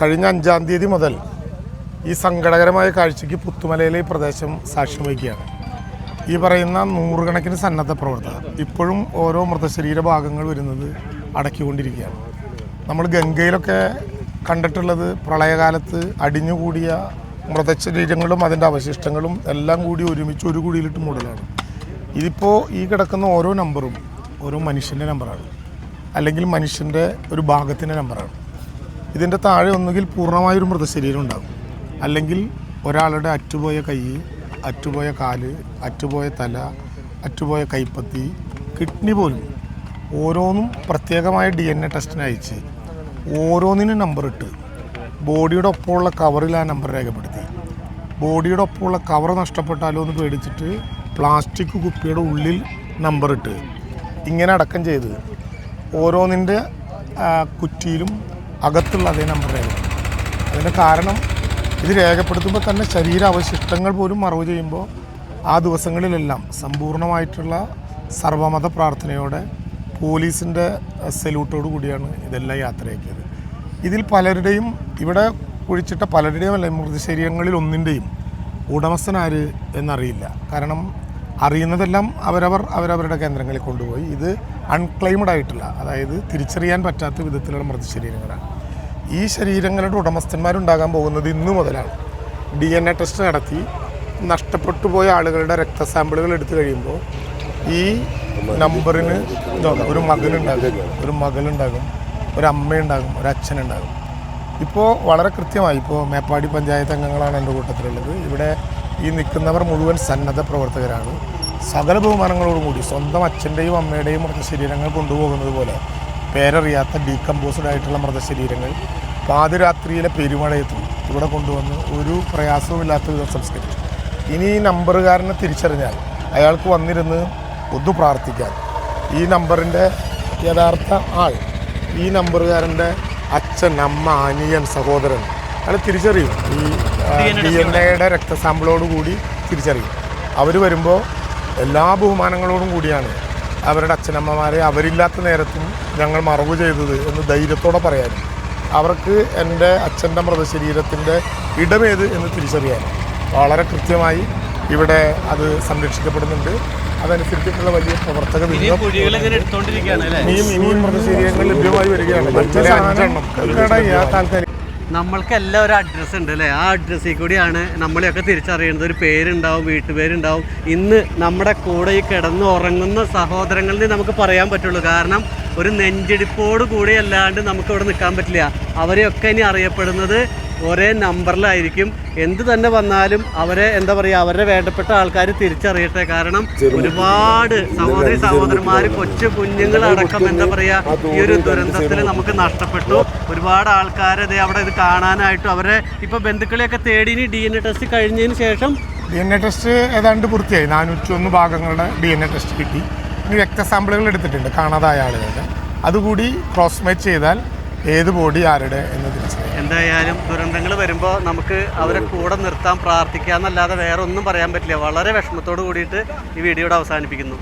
കഴിഞ്ഞ അഞ്ചാം തീയതി മുതൽ ഈ സങ്കടകരമായ കാഴ്ചയ്ക്ക് പുത്തുമലയിലെ ഈ പ്രദേശം സാക്ഷ്യം വഹിക്കുകയാണ്. ഈ പറയുന്ന നൂറുകണക്കിന് സന്നദ്ധ പ്രവർത്തകർ ഇപ്പോഴും ഓരോ മൃതശരീര ഭാഗങ്ങൾ വരുന്നത് അടക്കിക്കൊണ്ടിരിക്കുകയാണ്. നമ്മൾ ഗംഗയിലൊക്കെ കണ്ടിട്ടുള്ളത് പ്രളയകാലത്ത് അടിഞ്ഞുകൂടിയ മൃതശരീരങ്ങളും അതിന്റെ അവശിഷ്ടങ്ങളും എല്ലാം കൂടി ഒരുമിച്ച് ഒരു കുടിയിലിട്ട് മൂടലാണ്. ഇതിപ്പോൾ ഈ കിടക്കുന്ന ഓരോ നമ്പറും ഓരോ മനുഷ്യന്റെ നമ്പറാണ്. അല്ലെങ്കിൽ മനുഷ്യന്റെ ഒരു ഭാഗത്തിന്റെ നമ്പറാണ്. ഇതിന്റെ താഴെ ഒന്നുകിൽ പൂർണമായൊരു മൃതശരീരം ഉണ്ടാകും. അല്ലെങ്കിൽ ഒരാളുടെ അറ്റുപോയ കൈ അറ്റുപോയ കാൽ അറ്റുപോയ തല അറ്റുപോയ കൈപ്പത്തി കിഡ്നി പോലും ഓരോന്നും പ്രത്യേകമായ ഡി എൻ എ ടെസ്റ്റിന് അയച്ച് ഓരോന്നിനും നമ്പർ ഇട്ട് ബോഡിയുടെ ഒപ്പമുള്ള കവറിൽ ആ നമ്പർ രേഖപ്പെടുത്തി. ബോഡിയുടെ ഒപ്പമുള്ള കവർ നഷ്ടപ്പെട്ടാലോ എന്ന് പേടിച്ചിട്ട് പ്ലാസ്റ്റിക് കുപ്പിയുടെ ഉള്ളിൽ നമ്പർ ഇട്ട്. ഇങ്ങനെ അടക്കം ചെയ്ത് ഓരോന്നിന്റെ കുറ്റിയിലും അകത്തുള്ള അതേ നമ്പർ രേഖപ്പെടുത്തും അതിന്റെ കാരണം ഇത് രേഖപ്പെടുത്തുമ്പോൾ തന്നെ ശരീരാവശിഷ്ടങ്ങൾ പോലും മറവ് ചെയ്യുമ്പോൾ ആ ദിവസങ്ങളിലെല്ലാം സമ്പൂർണമായിട്ടുള്ള സർവമത പ്രാർത്ഥനയോടെ പോലീസിന്റെ സല്യൂട്ടോടു കൂടിയാണ് ഇതെല്ലാം യാത്രയാക്കിയത്. ഇതിൽ പലരുടെയും ഇവിടെ കുഴിച്ചിട്ട പലരുടെയും അല്ല മൃതശരീരങ്ങളിൽ ഒന്നിന്റെയും ഉടമസ്ഥൻ ആര് എന്നറിയില്ല. കാരണം അറിയുന്നതെല്ലാം അവരവർ അവരവരുടെ കേന്ദ്രങ്ങളിൽ കൊണ്ടുപോയി. ഇത് അൺക്ലെയിംഡ് ആയിട്ടുള്ള അതായത് തിരിച്ചറിയാൻ പറ്റാത്ത വിധത്തിലുള്ള മൃതശരീരങ്ങളാണ്. ഈ ശരീരങ്ങളുടെ ഉടമസ്ഥന്മാരുണ്ടാകാൻ പോകുന്നത് ഇന്നു മുതലാണ്. ഡി എൻ എ ടെസ്റ്റ് നടത്തി നഷ്ടപ്പെട്ടു പോയ ആളുകളുടെ രക്തസാമ്പിളുകൾ എടുത്തു കഴിയുമ്പോൾ ഈ നമ്പറിന് ഒരു മകനുണ്ടാകും ഒരു മകളുണ്ടാകും ഒരു അമ്മയുണ്ടാകും ഒരു അച്ഛനുണ്ടാകും. ഇപ്പോൾ വളരെ കൃത്യമായി ഇപ്പോൾ മേപ്പാടി പഞ്ചായത്ത് അംഗങ്ങളാണ് എന്റെ കൂട്ടത്തിലുള്ളത്. ഇവിടെ ഈ നിൽക്കുന്നവർ മുഴുവൻ സന്നദ്ധ പ്രവർത്തകരാണ്. സകല ബഹുമാനങ്ങളോടുകൂടി സ്വന്തം അച്ഛന്റെയും അമ്മയുടെയും മൃതശരീരങ്ങൾ കൊണ്ടുപോകുന്നത് പോലെ പേരറിയാത്ത ഡീകമ്പോസ്ഡ് ആയിട്ടുള്ള മൃതശരീരങ്ങൾ പാതിരാത്രിയിലെ പെരുമഴയത്തും ഇവിടെ കൊണ്ടുവന്ന് ഒരു പ്രയാസവുമില്ലാത്ത വിധം സംസ്കരിച്ചു. ഇനി ഈ നമ്പറുകാരനെ തിരിച്ചറിഞ്ഞാൽ അയാൾക്ക് വന്നിരുന്ന് ഒന്ന് പ്രാർത്ഥിക്കാൻ ഈ നമ്പറിന്റെ യഥാർത്ഥ ആൾ ഈ നമ്പറുകാരന്റെ അച്ഛൻ അമ്മ അനിയൻ സഹോദരൻ അയാൾ തിരിച്ചറിയും. ഈ ഡി എൻ എയുടെ രക്തസാമ്പിളോട് കൂടി തിരിച്ചറിയും. അവർ വരുമ്പോൾ എല്ലാ ബഹുമാനങ്ങളോടും കൂടിയാണ് അവരുടെ അച്ഛനമ്മമാരെ അവരില്ലാത്ത നേരത്തും ഞങ്ങൾ മറവ് ചെയ്തത് എന്ന് ധൈര്യത്തോടെ പറയാനും അവർക്ക് എന്റെ അച്ഛന്റെ മൃതശരീരത്തിന്റെ ഇടമേത് എന്ന് തിരിച്ചറിയാനും. വളരെ കൃത്യമായി ഇവിടെ അത് സംരക്ഷിക്കപ്പെടുന്നുണ്ട്. അതനുസരിച്ചിട്ടുള്ള വലിയ പ്രവർത്തക ഇനിയും കുഴികൾ ഇങ്ങനെ എടുത്തോണ്ടിരിക്കുകയാണ് അല്ലേ? ഇനിയും ഇനിയും മൃതശരീരങ്ങൾ ലഭ്യമായി വരികയാണ്. മറ്റേ അഞ്ചെണ്ണം താൽക്കാലിക നമ്മൾക്കെല്ലാം ഒരു അഡ്രസ്സ് ഉണ്ട് അല്ലേ? ആ അഡ്രസ്സിൽ കൂടിയാണ് നമ്മളെയൊക്കെ തിരിച്ചറിയുന്നത്. ഒരു പേരുണ്ടാവും വീട്ടുപേരുണ്ടാവും. ഇന്ന് നമ്മുടെ കൂടെ ഈ കിടന്ന് ഉറങ്ങുന്ന സഹോദരങ്ങളിൽ നമുക്ക് പറയാൻ പറ്റുള്ളൂ. കാരണം ഒരു നെഞ്ചിടിപ്പോട് കൂടി അല്ലാണ്ട് നമുക്ക് ഇവിടെ നിൽക്കാൻ പറ്റില്ല. അവരെയൊക്കെ ഇനി അറിയപ്പെടുന്നത് ഒരേ നമ്പറിലായിരിക്കും എന്ത് തന്നെ വന്നാലും അവരെ എന്താ പറയുക അവരുടെ വേണ്ടപ്പെട്ട ആൾക്കാർ തിരിച്ചറിയട്ടെ. കാരണം ഒരുപാട് സഹോദരി സഹോദരന്മാർ കൊച്ചു കുഞ്ഞുങ്ങളടക്കം എന്താ പറയുക ഈ ഒരു ദുരന്തത്തിൽ നമുക്ക് നഷ്ടപ്പെട്ടു. ഒരുപാട് ആൾക്കാരെ അവിടെ ഇത് കാണാനായിട്ടും അവരെ ഇപ്പൊ ബന്ധുക്കളെയൊക്കെ തേടി ഇനി ഡി എൻ എ ടെസ്റ്റ് കഴിഞ്ഞതിന് ശേഷം? ഡി എൻ എ ടെസ്റ്റ് ഏതാണ്ട് പൂർത്തിയായി. നാനൂറ്റി ഒന്ന് ഭാഗങ്ങളുടെ ഡി എൻ എ ടെസ്റ്റ് കിട്ടി. ഇനി രക്തസാമ്പിളുകൾ എടുത്തിട്ടുണ്ട് കാണാതായ ആളുകളുടെ. അതുകൂടി ക്രോസ് മാച്ച് ചെയ്താൽ ഏത് ബോഡി ആരുടെ എന്ന് തിരിച്ചറിയാം. എന്തായാലും ദുരന്തങ്ങൾ വരുമ്പോൾ നമുക്ക് അവരെ കൂടെ നിർത്താൻ പ്രാർത്ഥിക്കാന്നല്ലാതെ വേറെ ഒന്നും പറയാൻ പറ്റില്ല. വളരെ വിഷമത്തോട് കൂടിയിട്ട് ഈ വീഡിയോയുടെ അവസാനിപ്പിക്കുന്നു.